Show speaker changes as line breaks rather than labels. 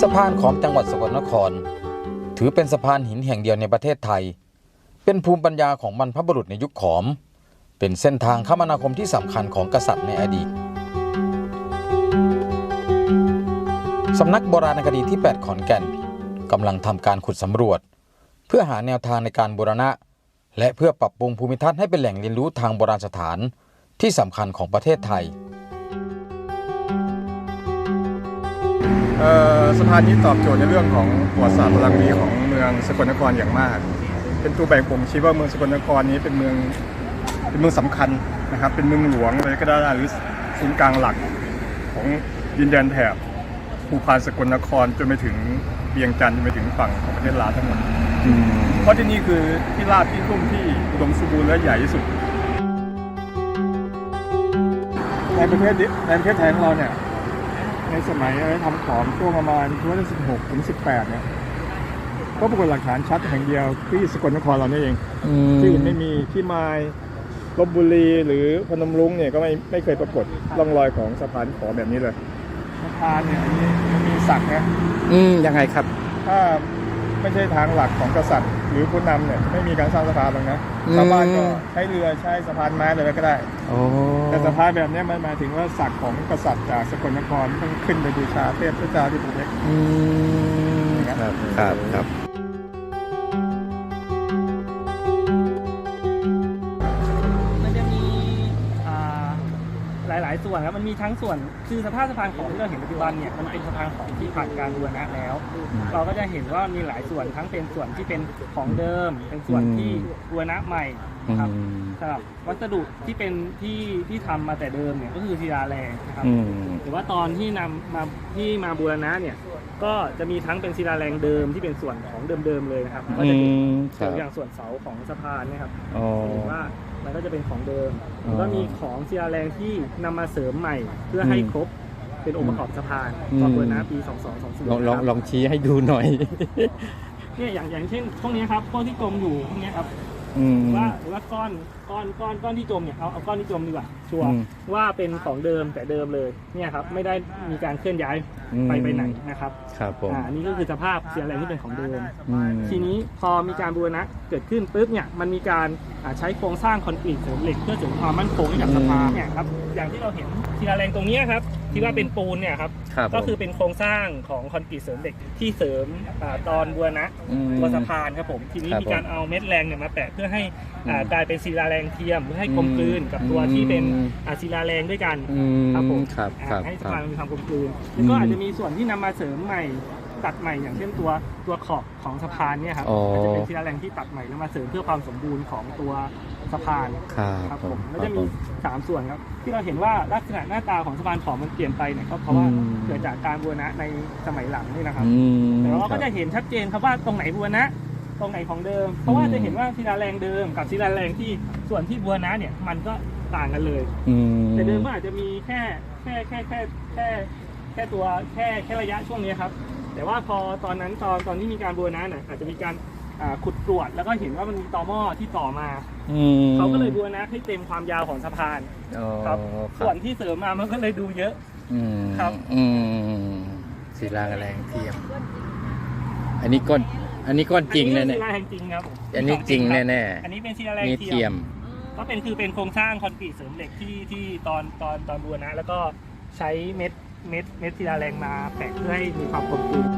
สะพานของจังหวัดสกลนคร ถือเป็นสะพานหินแห่งเดียวในประเทศไทย เป็นภูมิปัญญาของบรรพบุรุษในยุคขอม เป็นเส้นทางคมนาคมที่สำคัญของกษัตริย์ในอดีตสำนักโบราณคดีที่ 8 ขอนแก่นกำลังทำการขุดสำรวจ เพื่อหาแนวทางในการบูรณะ และเพื่อปรับปรุงภูมิทัศน์ให้เป็นแหล่งเรียนรู้ทางโบราณสถานที่สำคัญของประเทศไทย
สะพานนี้ตอบโจทย์ในเรื่องของประวัติศาสตร์พลังดีของเมืองสกลนครอย่างมาก เป็นตัวแบ่งผมชี้ว่าเมืองสกลนครนี้เป็นเมืองเป็นเมืองสำคัญนะครับ เป็นเมืองหลวงเลยก็ได้หรือศูนย์กลางหลักของดินแดนแถบภูพานสกลนครจนไปถึงเวียงจันทร์จนไปถึงฝั่งของประเทศลาวทั้งหมดเพราะที่นี่คือที่ราบที่รุ่มที่อุดมสมบูรณ์และใหญ่ที่สุดในประเทศในประเทศไทยของเราเนี่ย ในสมัยทำของช่วงประมาณช่วง16ถึง18 เนี่ย ก็ปรากฏหลักฐานชัดแห่งเดียวที่สกลนครเรานี่เองที่อื่นไม่มีที่มายลบบุรีหรือพนมรุ้งเนี่ยก็ไม่ไม่เคยปรากฏร่องรอยของสะพานขอแบบนี้เลยสะพานเนี่ยอันนี้มันมีศักดิ์นะ
อืมยังไงครับ
ถ้า ไม่ใช่ทางหลักของกษัตริย์ หรือผู้นำเนี่ยไม่มีการสร้างสะพานหรอกนะ
อืม
ชาวบ้านก็ใช้เรือใช้สะพานไม้อะไรก็ได้
โอ้
แต่สะพานแบบเนี้ยมันหมายถึงว่าศักดิ์ของกษัตริย์จากสกลนครต้องขึ้นไปบูชาเทพเจ้าที่ภูเล็ก
อืมครับครับครับ
ส่วนครับมันมีทั้งส่วนคือสภาพสะพานของที่เราเห็นปัจจุบันเนี่ยมันเป็นสะพานของที่ผ่านการบูรณะแล้ว เราก็จะเห็นว่ามีหลายส่วนทั้งเป็นส่วนที่เป็นของเดิม เป็นส่วนที่บูรณะใหม่ครับ
อืม
สำหรับวัสดุที่เป็นที่ที่ทำมาแต่เดิมเนี่ยก็คือศิลาแรงนะครับ
อืม
หรือว่าตอนที่นำมาที่มาบูรณะเนี่ยก็จะมีทั้งเป็นศิลาแรงเดิมที่เป็นส่วนของเดิมๆเลยนะครับก็จะเห็น
ครับ
อย่างส่วนเสาของสะพานเนะครับ
อ๋อ
เห็นว่ามัน ก็จะเป็นของเดิม
อ๋อ
แล้วก็มีของศิลาแรงที่นำมาเสริมใหม่ เพื่อให้
อืม
ครบเป็นองค์ประกอบสะพาน
อืม
ตอนเปิดนะปี 2224
ลองลอง
นะครับ
ลองชี้ให้ดูหน่อย
เนี่ยอย่างอย่างเช่นพวกนี้ครับพวกที่จมอยู่พวกนี้ครับ
อืม
ว่าหรือว่าก้อนก้อนก้อนก้อนที่จมเนี่ยเอาเอาก้อนที่จมดีกว่าชัวร์
อืม
ว่าเป็นของเดิมแต่เดิมเลยเนี่ยครับไม่ได้มีการเคลื่อนย้าย
อืม
ไปไปไหนนะครับ
ครับผม
อ่าอันนี้ก็คือสภาพศิลาแรงที่เป็นของเดิม
อืม
ทีนี้พอมีการบูรณะเกิดขึ้นปุ๊บเนี่ยมันมีการอ่าใช้โครงสร้างคอนกรีตเสริมเหล็กเพื่อเสริมความมั่นคงให้กับสะพานเนี่ยครับอย่างที่เราเห็นศิลาแรงตรงเนี้ยครับที่ว่าเป็นปูนเนี่ยครับ
ครับ
ก็คือเป็นโครงสร้างของคอนกรีตเสริมเหล็กที่เสริมอาตอนบูรณะ
ม
ตัวสะพานครับผมทีนี้
ครับ
มีการเอาเม็ดแรงเนี่ยมาแปะเพื่อให้อ่า
อืม
กลายเป็นศิลาแรงเทียมเพื่อให้กลมกลืนกับ
อืม
ตัวที่เป็น
อืม
อ่าศิลาแรงด้วยกัน
อืม
ครับผม
ครับ
อ่า
ครับ
ให้
ค
สะ
รั
พาน
บ
มีความกลมกลืนแล้วก็
อืม
อาจจะมีส่วนที่นำมาเสริมใหม่ตัดใหม่อย่างเช่นตัวตัวขอบของสะพานเนี่ยครับ
อ๋ออ
อาจจะเป็นศิลาแรงที่ตัดใหม่แล้วมาเสริมเพื่อความสมบูรณ์ของตัว สะพาน
ครับ
ครับ
ผ
ผมม
ค
แล้ว
รับ
จะ
ผ
มี
ม
สามส่วนครับ ที่เราเห็นว่าลักษณะหน้าตาของสะพานขอมมันเปลี่ยนไปเนี่ยก็เพราะว่า
อืม
เกิดจากการบูรณะในสมัยหลังนี่นะครับ
อืม
แต่เรา
ค
ก็
รับ
จะเห็นชัดเจนครับว่าตรงไหนบัวนะตรงไหนของเดิม เพราะว่าจะเห็นว่าศิลาแรงเดิมกับศิลาแรงที่ส่วนที่บัวนะเนี่ยมันก็ต่างกันเลย
อืม
แต่เดิมก็อาจจะมีแค่แค่แค่แค่แค่แค่ตัวแค่แค่ระยะช่วงนี้ครับ แต่ว่าพอตอนนั้นตอนตอนที่มีการบัวนะเนี่ยอาจจะมีการอ่าขุดกรวดแล้วก็เห็นว่ามันมีตอหม้อที่ต่อมา
อืม
เขาก็เลยบัวนะให้เต็มความยาวของสะพาน
อ๋อ
ครับ
ค
ส่ว
รับ
นที่เสริมมามันก็เลยดูเยอะ
อืม
ครับ
อืมศิลาแรงเทียม อันนี้ก้อนอันนี้ก้อนจริง
อั
แน่
น
แน่
นี้คือศิลาแรงจริงครับ
อันนี้จริงแน่แน่
อันนี้เป็นศิลาแรง
นี่
เที
เที
ย
ย
ม
ม
ก็เป็นคือเป็นโครงสร้างคอนกรีตเสริมเหล็กที่ที่ตอนตอนตอนบูรณะแล้วก็ใช้เม็ดเม็ดเม็ดศิลาแรงมาแปะเพื่อให้มีความกลมกลืน